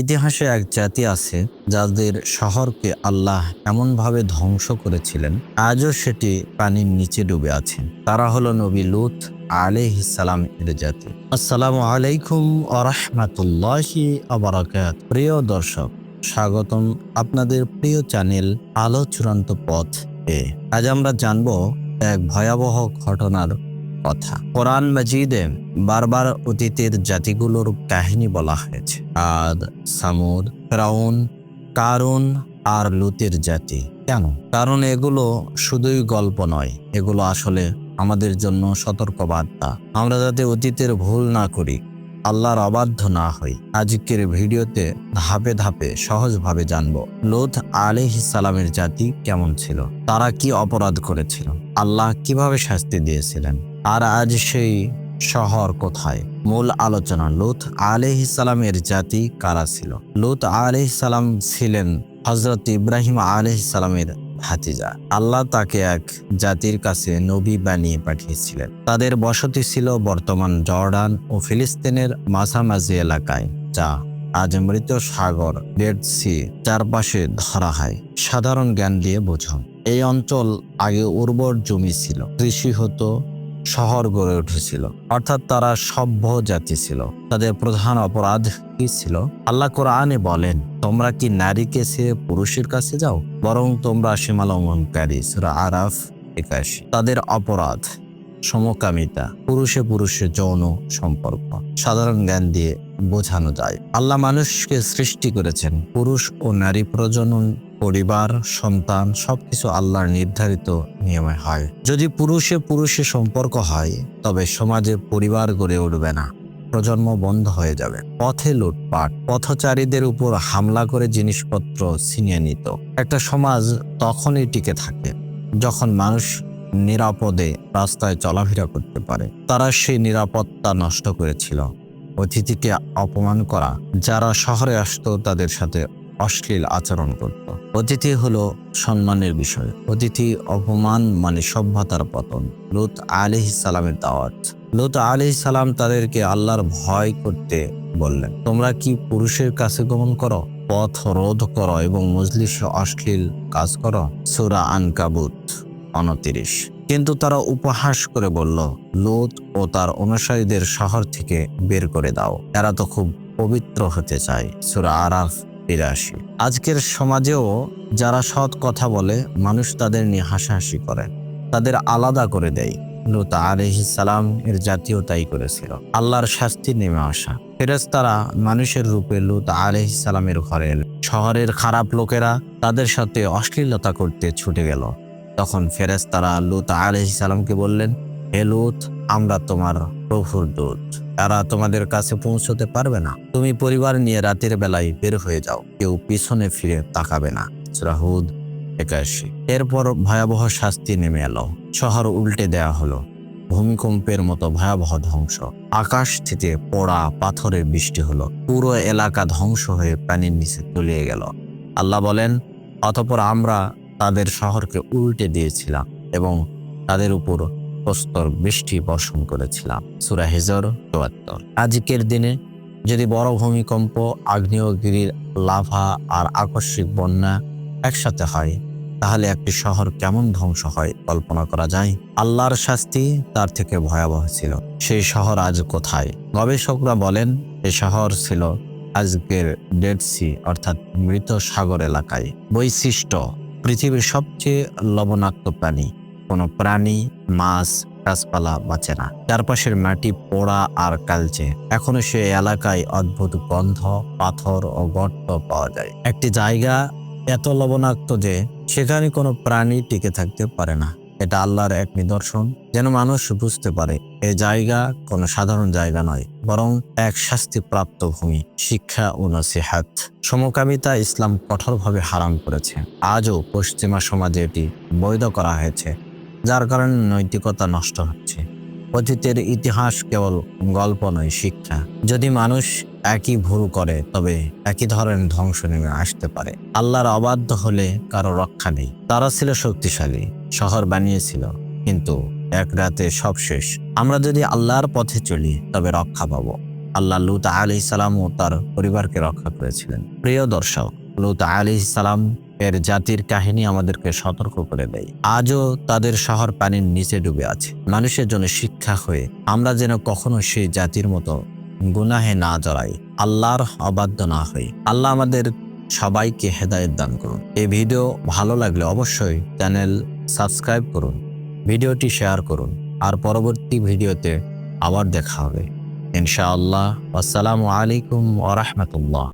ইতিহাসে এক জাতি আছে যাদের শহরকে আল্লাহ এমনভাবে ধ্বংস করেছিলেন, আজও সেটি পানির নিচে ডুবে আছে। তারা হলো নবী লুত আলাইহিসালাম এর জাতি। আসসালামু আলাইকুম আরহামাতুল্লাহি আবরাকাত প্রিয় দর্শক, স্বাগতম আপনাদের প্রিয় চ্যানেল আলো চূড়ান্ত পথ এ। আজ আমরা জানব এক ভয়াবহ ঘটনার কথা। কোরআন মজিদে বারবার অতীতের জাতিগুলোর কাহিনী বলা হয়েছে। আদ সামুদ রাউন কারুন আর লুতের জাতি। কেন? কারণ এগুলো শুধুই গল্প নয়। এগুলো আসলে আমাদের জন্য সতর্কবার্তা। আমরা যাতে অতীতের ভুল না করি আল্লাহর অবাধ্য না হই। আজকের ভিডিওতে ধাপে ধাপে সহজভাবে জানব লোথ আলিহি জাতি কেমন ছিল? তারা কি অপরাধ করেছিল? আল্লাহ কীভাবে শাস্তি দিয়েছিলেন? আর আজ সেই শহর কোথায়? মূল আলোচনা, লুত আলিহি জাতি কারা ছিল? লুত আলিহি ছিলেন হজরত ইব্রাহিম আলিহি ভাতিজা আল্লাহ তাকে এক জাতির কাছে নবী বানিয়ে পাঠিয়েছিলেন। তাদের বসতি ছিল বর্তমান জর্ডান ও ফিলিস্তিনের মাঝামাঝি এলাকায়, যা আজ মৃত সাগর, ডেড সি, চারপাশে ধরা হয়। সাধারণ জ্ঞান দিয়ে বোঝান এই অঞ্চল আগে উর্বর জমি ছিল। কৃষি হতো শহর গড়ে উঠেছিল। অর্থাৎ তারা সভ্য জাতি ছিল। তাদের প্রধান অপরাধ কি ছিল? আল্লাহ কোরআনে বলেন, তোমরা কি নারীকে সে পুরুষের কাছে যাও? বরং তোমরা সীমালঙ্ঘনকারী। সুরা আরাফ একাশি। তাদের অপরাধ, সমকামিতা, পুরুষে পুরুষে যৌন সম্পর্ক। সাধারণ জ্ঞান দিয়ে বোঝানো যায়। আল্লাহ মানুষকে সৃষ্টি করেছেন পুরুষ ও নারী প্রজনন পরিবার, সন্তান সবকিছু আল্লাহর নির্ধারিত নিয়মে হয়। যদি পুরুষে পুরুষে সম্পর্ক হয়, তবে সমাজে পরিবার গড়ে উঠবে না। প্রজন্ম বন্ধ হয়ে যাবে। পথে লুটপাট, পথচারীদের উপর হামলা করে জিনিসপত্র ছিনিয়ে নিত। একটা সমাজ তখনই টিকে থাকে যখন মানুষ নিরাপদে রাস্তায় চলাফেরা করতে পারে। তারা সেই নিরাপত্তা নষ্ট করেছিল। অতিথিকে অপমান করা, যারা শহরে আসতো তাদের সাথে অশ্লীল আচরণ করত। অতিথি হলো সম্মানের বিষয়। অতিথি অপমান মানে সভ্যতার পতন। লুত আলি সালামের দাওয়াত। লুত আলি সালাম তাদেরকে আল্লাহর ভয় করতে বললেন, তোমরা কি পুরুষের কাছে গমন করো? পথ রোধ করো এবং মজলিসে অশ্লীল কাজ করো? সুরা আনকাবুত অনতিরিশ কিন্তু তারা উপহাস করে বলল, লোত ও তার অনুসারীদের শহর থেকে বের করে দাও। এরা তো খুব পবিত্র হতে চায়। সুরা আরাফ বিরাশি আজকের সমাজেও যারা সৎ কথা বলে, মানুষ তাদের নিয়ে হাসাহাসি করে। তাদের আলাদা করে দেয়। লুত সালাম এর জাতীয় তাই করেছিল। আল্লাহর শাস্তি নেমে আসা। ফেরেস্তারা মানুষের রূপে লুত সালামের ঘরে। শহরের খারাপ লোকেরা তাদের সাথে অশ্লীলতা করতে ছুটে গেল। তখন ফেরেস্তারা লুত সালামকে বললেন, হে লুত, আমরা তোমার প্রভুর দূত। তারা তোমাদের কাছে পৌঁছতে পারবে না। তুমি পরিবার নিয়ে রাতের বেলায় বের হয়ে যাও। কেউ পিছনে ফিরে তাকাবে না। রাহুদ একাশি। এরপর ভয়াবহ শাস্তি নেমে এলো। শহর উল্টে দেয়া হলো। ভূমিকম্পের মতো ভয়াবহ ধ্বংস। আকাশ থেকে পড়া পাথরের বৃষ্টি হলো। পুরো এলাকা ধ্বংস হয়ে পানির নিচে তলিয়ে গেল। আল্লাহ বলেন, অতপর আমরা তাদের শহরকে উল্টে দিয়েছিলাম এবং তাদের উপর প্রস্তর বৃষ্টি বর্ষণ করেছিলাম। সুরা হেজর চুয়াত্তর। আজকের দিনে যদি বড় ভূমিকম্প, আগ্নেয়গিরির লাভা আর আকস্মিক বন্যা একসাথে হয়, তাহলে একটি শহর কেমন ধ্বংস হয় কল্পনা করা যায়? আল্লাহর শাস্তি তার থেকে ভয়াবহ ছিল। সেই শহর আজ কোথায়? গবেষকরা বলেন এই শহর ছিল আজকের ডেড সি, অর্থাৎ মৃত সাগর এলাকায়। বৈশিষ্ট্য, পৃথিবীর সবচেয়ে লবণাক্ত প্রাণী। কোনো প্রাণী, মাছ, গাছপালা বাঁচে না। চারপাশের মাটি পোড়া আর কালচে। এখনও সে এলাকায় অদ্ভুত গন্ধ, পাথর ও গর্ত পাওয়া যায়। একটি জায়গা এত লবণাক্ত যে সেখানে কোনো প্রাণী টিকে থাকতে পারে না। এটা আল্লাহর এক নিদর্শন, যেন মানুষ বুঝতে পারে এই জায়গা কোনো সাধারণ জায়গা নয়, বরং এক শাস্তিপ্রাপ্ত ভূমি, শিক্ষা ও নসিহাত। সমকামিতা ইসলাম কঠোরভাবে হারাম করেছে। আজও পশ্চিমা সমাজে এটি বৈধ করা হয়েছে। যার কারণে নৈতিকতা নষ্ট হচ্ছে। অতীতের ইতিহাস কেবল গল্প নয়, শিক্ষা। যদি মানুষ একই ভুল করে, তবে একই ধরনের ধ্বংস নেমে আসতে পারে। আল্লাহর অবাধ্য হলে কারও রক্ষা নেই। তারা ছিল শক্তিশালী, শহর বানিয়েছিল, কিন্তু এক রাতে সব শেষ। আমরা যদি আল্লাহর পথে চলি, তবে রক্ষা পাবো। আল্লাহ লুত আলি ও তার পরিবারকে রক্ষা করেছিলেন। প্রিয় দর্শক, লুত আলি সালাম এর জাতির কাহিনী আমাদেরকে সতর্ক করে দেয়। আজও তাদের শহর পানির নিচে ডুবে আছে। মানুষের জন্য শিক্ষা হয়ে আমরা যেন কখনো সেই জাতির মতো গুনাহে না জড়াই, আল্লাহর অবাধ্য না হই। আল্লাহ আমাদের সবাইকে হেদায়ত দান করুন। এই ভিডিও ভালো লাগলে অবশ্যই চ্যানেল সাবস্ক্রাইব করুন, ভিডিওটি শেয়ার করুন, আর পরবর্তী ভিডিওতে আবার দেখা হবে। ইনশাআল্লাহ, আসসালামু আলাইকুম ওরহমতুল্লাহ